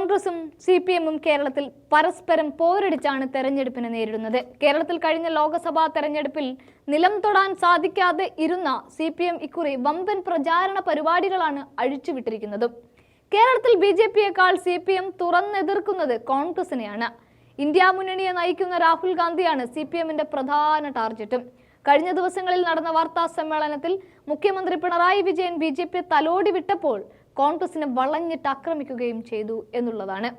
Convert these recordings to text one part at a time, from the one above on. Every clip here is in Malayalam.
കോൺഗ്രസും സി പി എമ്മും കേരളത്തിൽ പരസ്പരം പോരടിച്ചാണ് തെരഞ്ഞെടുപ്പിനെ നേരിടുന്നത്. കേരളത്തിൽ കഴിഞ്ഞ ലോക്സഭാ തെരഞ്ഞെടുപ്പിൽ നിലം തൊടാൻ സാധിക്കാതെ ഇരുന്ന സി പി എം ഇക്കുറി വമ്പൻ പ്രചാരണ പരിപാടികളാണ് അഴിച്ചുവിട്ടിരിക്കുന്നതും. കേരളത്തിൽ ബി ജെ പിയേക്കാൾ സി പി എം തുറന്നെതിർക്കുന്നത് കോൺഗ്രസിനെയാണ്. ഇന്ത്യ മുന്നണിയെ നയിക്കുന്ന രാഹുൽ ഗാന്ധിയാണ് സി പി എമ്മിന്റെ പ്രധാന ടാർഗറ്റും കഴിഞ്ഞ ദിവസങ്ങളിൽ നടന്ന വാർത്താ സമ്മേളനത്തിൽ മുഖ്യമന്ത്രി Pinarayi Vijayan B J P തലോടി വിട്ടപ്പോൾ കോൺഗ്രസിനെ വളഞ്ഞിട്ട് ആക്രമിക്കുകയും ചെയ്തു എന്നുള്ളതാണ്.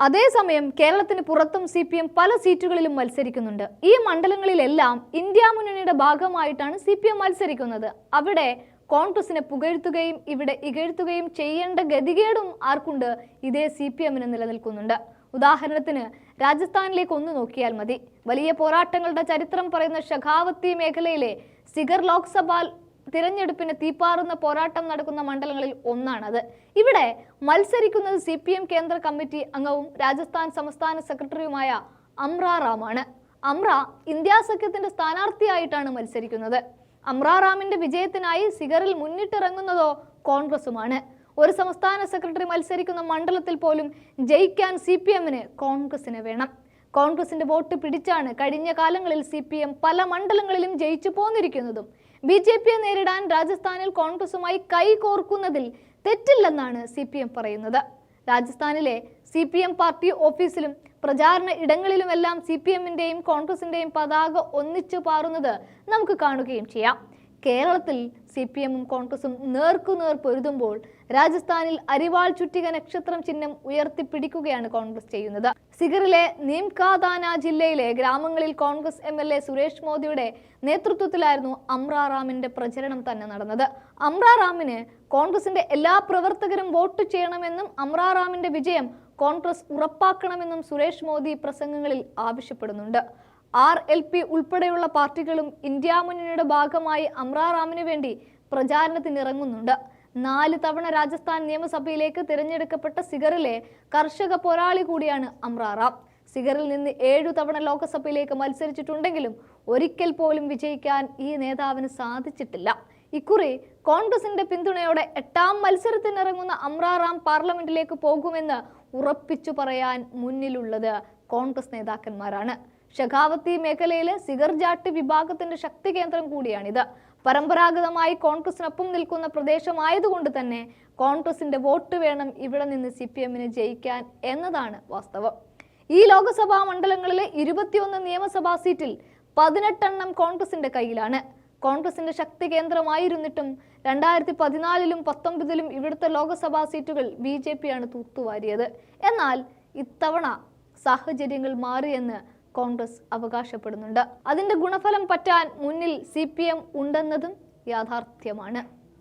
അതേസമയം കേരളത്തിന് പുറത്തും സി പി എം പല സീറ്റുകളിലും മത്സരിക്കുന്നുണ്ട്. ഈ മണ്ഡലങ്ങളിലെല്ലാം ഇന്ത്യ മുന്നണിയുടെ ഭാഗമായിട്ടാണ് സി പി എം മത്സരിക്കുന്നത്. അവിടെ കോൺഗ്രസിനെ പുകഴ്ത്തുകയും ഇവിടെ ഇകഴ്ത്തുകയും ചെയ്യേണ്ട ഗതികേടും ആർക്കുണ്ട്? ഇതേ സി പി എമ്മിന് നിലനിൽക്കുന്നുണ്ട്. ഉദാഹരണത്തിന് രാജസ്ഥാനിലേക്ക് ഒന്ന് നോക്കിയാൽ മതി. വലിയ പോരാട്ടങ്ങളുടെ ചരിത്രം പറയുന്ന ഷഖാവത്തി മേഖലയിലെ സിഗർ ലോക്സഭ തിരഞ്ഞെടുപ്പിന് തീപ്പാറുന്ന പോരാട്ടം നടക്കുന്ന മണ്ഡലങ്ങളിൽ ഒന്നാണത്. ഇവിടെ മത്സരിക്കുന്നത് സി പി എം കേന്ദ്ര കമ്മിറ്റി അംഗവും രാജസ്ഥാൻ സംസ്ഥാന സെക്രട്ടറിയുമായ അമ്ര റാമാണ്. അമ്ര ഇന്ത്യാ സഖ്യത്തിന്റെ സ്ഥാനാർത്ഥിയായിട്ടാണ് മത്സരിക്കുന്നത്. അമ്ര റാമിന്റെ വിജയത്തിനായി സിഗറിൽ മുന്നിട്ടിറങ്ങുന്നതോ കോൺഗ്രസുമാണ്. ഒരു സംസ്ഥാന സെക്രട്ടറി മത്സരിക്കുന്ന മണ്ഡലത്തിൽ പോലും ജയിക്കാൻ സി പി എമ്മിന് കോൺഗ്രസിന് വേണം. കോൺഗ്രസിന്റെ വോട്ട് പിടിച്ചാണ് കഴിഞ്ഞ കാലങ്ങളിൽ സി പി എം പല മണ്ഡലങ്ങളിലും ജയിച്ചു പോന്നിരിക്കുന്നതും. ബി ജെ പിയെ നേരിടാൻ രാജസ്ഥാനിൽ കോൺഗ്രസുമായി കൈകോർക്കുന്നതിൽ തെറ്റില്ലെന്നാണ് സി പി എം പറയുന്നത്. രാജസ്ഥാനിലെ സി പി എം പാർട്ടി ഓഫീസിലും പ്രചാരണ ഇടങ്ങളിലുമെല്ലാം സി പി എമ്മിന്റെയും കോൺഗ്രസിന്റെയും പതാക ഒന്നിച്ചു പാറുന്നത് നമുക്ക് കാണുകയും ചെയ്യാം. കേരളത്തിൽ സി പി എമ്മും കോൺഗ്രസും നേർക്കുനേർ പൊരുതുമ്പോൾ രാജസ്ഥാനിൽ അരിവാൾ ചുറ്റിക നക്ഷത്രം ചിഹ്നം ഉയർത്തിപ്പിടിക്കുകയാണ് കോൺഗ്രസ് ചെയ്യുന്നത്. സിഗറിലെ നീംകാദാന ജില്ലയിലെ ഗ്രാമങ്ങളിൽ Congress M L A Suresh Modi നേതൃത്വത്തിലായിരുന്നു അമ്രാറാമിന്റെ പ്രചരണം തന്നെ നടന്നത്. അമ്രാറാമിന് കോൺഗ്രസിന്റെ എല്ലാ പ്രവർത്തകരും വോട്ട് ചെയ്യണമെന്നും അമ്രാറാമിന്റെ വിജയം കോൺഗ്രസ് ഉറപ്പാക്കണമെന്നും സുരേഷ് മോദി പ്രസംഗങ്ങളിൽ ആവശ്യപ്പെടുന്നുണ്ട്. ആർ എൽ പി ഉൾപ്പെടെയുള്ള പാർട്ടികളും ഇന്ത്യ മുന്നണിയുടെ ഭാഗമായി അമ്രാറാമിന് വേണ്ടി പ്രചാരണത്തിനിറങ്ങുന്നുണ്ട്. നാല് തവണ രാജസ്ഥാൻ നിയമസഭയിലേക്ക് തിരഞ്ഞെടുക്കപ്പെട്ട സിഗറിലെ കർഷക പോരാളി കൂടിയാണ് അമ്രാറാം. സിഗറിൽ നിന്ന് ഏഴു തവണ ലോക്സഭയിലേക്ക് മത്സരിച്ചിട്ടുണ്ടെങ്കിലും ഒരിക്കൽ പോലും വിജയിക്കാൻ ഈ നേതാവിന് സാധിച്ചിട്ടില്ല. ഇക്കുറി കോൺഗ്രസിന്റെ പിന്തുണയോടെ എട്ടാം മത്സരത്തിനിറങ്ങുന്ന അമ്രാറാം പാർലമെന്റിലേക്ക് പോകുമെന്ന് ഉറപ്പിച്ചു പറയാൻ മുന്നിലുള്ളത് കോൺഗ്രസ് നേതാക്കന്മാരാണ്. ഷെഖാവത്തി മേഖലയിലെ സിഗർജാട്ട് വിഭാഗത്തിന്റെ ശക്തി കേന്ദ്രം കൂടിയാണിത്. പരമ്പരാഗതമായി കോൺഗ്രസിനൊപ്പം നിൽക്കുന്ന പ്രദേശമായതുകൊണ്ട് തന്നെ കോൺഗ്രസിന്റെ വോട്ട് വേണം ഇവിടെ നിന്ന് സി പി എമ്മിന് ജയിക്കാൻ എന്നതാണ് വാസ്തവം. ഈ ലോക്സഭാ മണ്ഡലങ്ങളിലെ ഇരുപത്തിയൊന്ന് നിയമസഭാ സീറ്റിൽ പതിനെട്ടെണ്ണം കോൺഗ്രസിന്റെ കയ്യിലാണ്. കോൺഗ്രസിന്റെ ശക്തി കേന്ദ്രമായിരുന്നിട്ടും രണ്ടായിരത്തി പതിനാലിലും പത്തൊമ്പതിലും ഇവിടുത്തെ ലോക്സഭാ സീറ്റുകൾ ബി ജെ പിയാണ് തൂത്തുവാരിയത്. എന്നാൽ ഇത്തവണ സാഹചര്യങ്ങൾ മാറിയെന്ന് കോൺഗ്രസ് അവകാശപ്പെടുന്നുണ്ട്. അതിന്റെ ഗുണഫലം പറ്റാൻ മുന്നിൽ സി ഉണ്ടെന്നതും യാഥാർത്ഥ്യമാണ്.